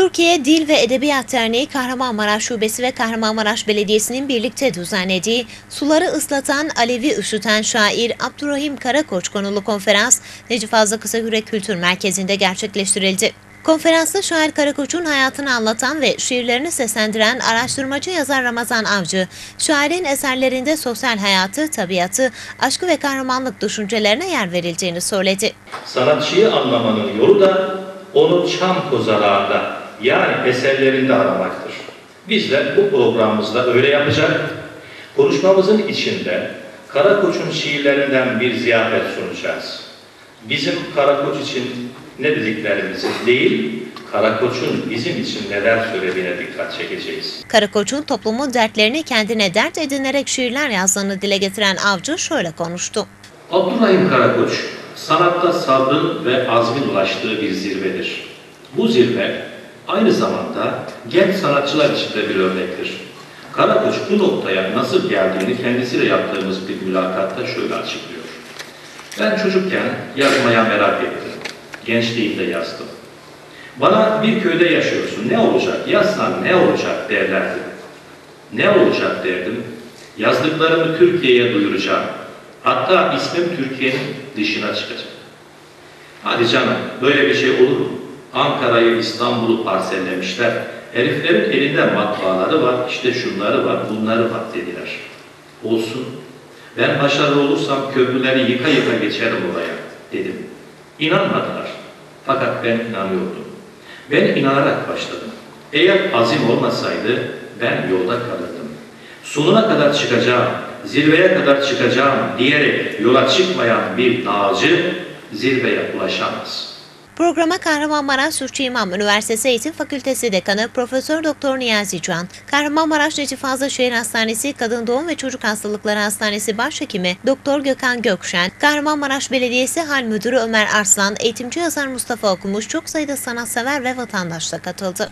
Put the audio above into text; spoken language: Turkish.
Türkiye Dil ve Edebiyat Derneği Kahramanmaraş Şubesi ve Kahramanmaraş Belediyesi'nin birlikte düzenlediği Suları ıslatan Alevi Üşüten Şair Abdurrahim Karakoç konulu konferans Necip Fazıl Kısakürek Kültür Merkezi'nde gerçekleştirildi. Konferansta şair Karakoç'un hayatını anlatan ve şiirlerini seslendiren araştırmacı yazar Ramazan Avcı, şairin eserlerinde sosyal hayatı, tabiatı, aşkı ve kahramanlık düşüncelerine yer verildiğini söyledi. Sanatçıyı anlamanın yolu da onu çam kozalağında yani eserlerinde aramaktır. Biz de bu programımızda öyle yapacak. Konuşmamızın içinde Karakoç'un şiirlerinden bir ziyafet sunacağız. Bizim Karakoç için ne dediklerimizi değil, Karakoç'un bizim için neler söylediğine dikkat çekeceğiz. Karakoç'un toplumun dertlerini kendine dert edinerek şiirler yazdığını dile getiren Avcı şöyle konuştu. Abdurrahim Karakoç, sanatta sabrın ve azmin ulaştığı bir zirvedir. Bu zirve aynı zamanda genç sanatçılar için de bir örnektir. Karakoç bu noktaya nasıl geldiğini kendisiyle yaptığımız bir mülakatta şöyle açıklıyor. Ben çocukken yazmaya merak ettim. Gençliğimde yazdım. Bana bir köyde yaşıyorsun, ne olacak, yazsan ne olacak derlerdi. Ne olacak derdim. Yazdıklarımı Türkiye'ye duyuracağım. Hatta ismim Türkiye'nin dışına çıkacak. Hadi canım, böyle bir şey olur mu? Ankara'yı, İstanbul'u parsellemişler. Heriflerin elinde matbaaları var, işte şunları var, bunları var dediler. Olsun. Ben başarılı olursam köprüleri yıka yıka geçerim oraya dedim. İnanmadılar. Fakat ben inanıyordum. Ben inanarak başladım. Eğer azim olmasaydı ben yolda kalırdım. Sonuna kadar çıkacağım, zirveye kadar çıkacağım diyerek yola çıkmayan bir dağcı zirveye ulaşamaz. Programa Kahramanmaraş Sürçü İmam Üniversitesi Eğitim Fakültesi Dekanı Profesör Doktor Niyazi Can, Kahramanmaraş Necip Fazıl Şehir Hastanesi Kadın Doğum ve Çocuk Hastalıkları Hastanesi Başhekimi Doktor Gökhan Gökşen, Kahramanmaraş Belediyesi Hal Müdürü Ömer Arslan, eğitimci yazar Mustafa Okumuş çok sayıda sanatsever ve vatandaş da katıldı.